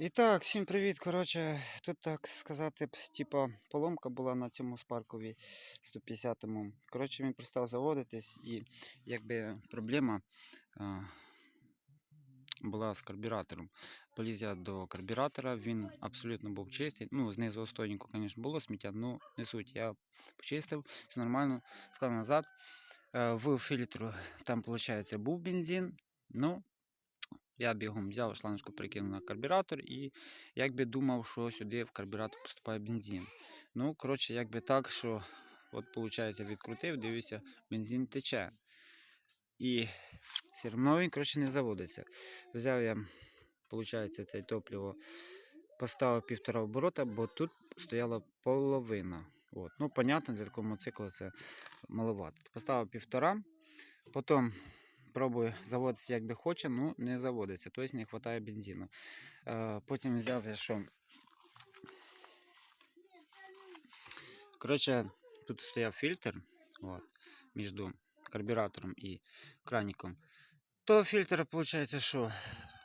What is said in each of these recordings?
І так, всім привіт. Коротше, тут так сказати, типа поломка була на цьому спаркові 150-му. Коротше, він перестав заводитись і якби проблема а, була з карбюратором. Поліз я до карбюратора, він абсолютно був чистий. Ну, знизу остойненько, звісно, було сміття, ну не суть. Я почистив, все нормально, склав назад. В фільтру там, виходить, був бензин. Ну, я бігом взяв шлангочку, прикинув на карбюратор і якби думав, що сюди в карбюратор поступає бензин. Ну, коротше, якби так, що от, виходить, відкрутив, дивлюся, бензин тече. І все одно він, коротше, не заводиться. Взяв я, виходить, це топливо, поставив півтора оборота, бо тут стояла половина. От. Ну, понятно, для такого мотоцикла це маловато. Поставив півтора, потім пробую заводитися як би хоче, ну не заводиться, тобто не вистачає бензину. Е, потім взяв я що. Коротше, тут стояв фільтр от, між карбюратором і краніком. То фільтр, виходить, що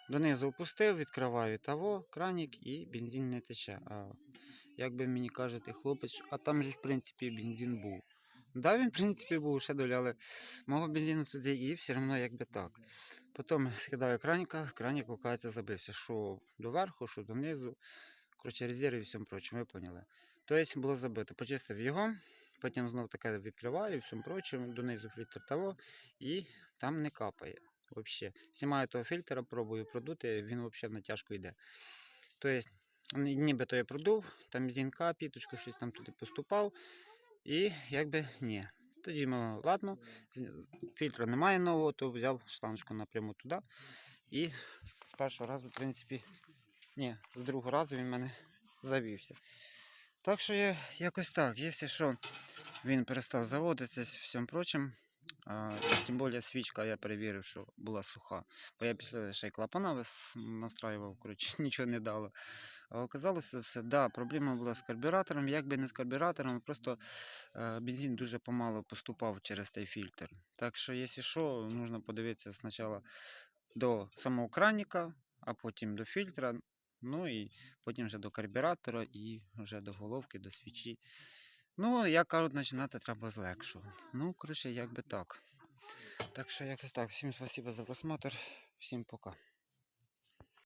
донизу опустив, відкриваю того, кранік і бензин не тече. А як би мені кажете, хлопець, а там же, в принципі, бензин був. Да, він, в принципі, був ще доляли мого бензину туди і все одно якби так. Потім скидаю краніка, кранік, оказується, забився. Що доверху, що донизу. Коротше, резерв і всьому прочому, ви поняли. Тобто було забито. Почистив його, потім знов таке відкриваю і всьому прочому, донизу фільтр того, і там не капає. Вообще. Знімаю того фільтра, пробую продути, він взагалі натяжку йде. Тобто, ні- нібито я продув, там зінка, піточка, щось там туди поступав. І якби ні. Тоді ми, ладно, фільтра немає нового, то взяв шлангочку напряму туди. І з першого разу, в принципі, ні, з другого разу він в мене завівся. Так що я якось так, якщо що, він перестав заводитися, всім прочим. А, тим більше свічка я перевірив, що була суха. Бо я після ще й клапана настраював, коротше, нічого не дало. Оказалося, це, да, проблема була з карбюратором. Якби не з карбюратором, просто е, бензин дуже помало поступав через той фільтр. Так що, якщо що, нужно подивитися спочатку до самого краніка, а потім до фільтра, ну і потім вже до карбюратора і вже до головки, до свічі. Ну, як кажуть, починати треба з легшого. Ну, коротше, як би так. Так що якось так. Всім спасибо за просмотр, всім пока.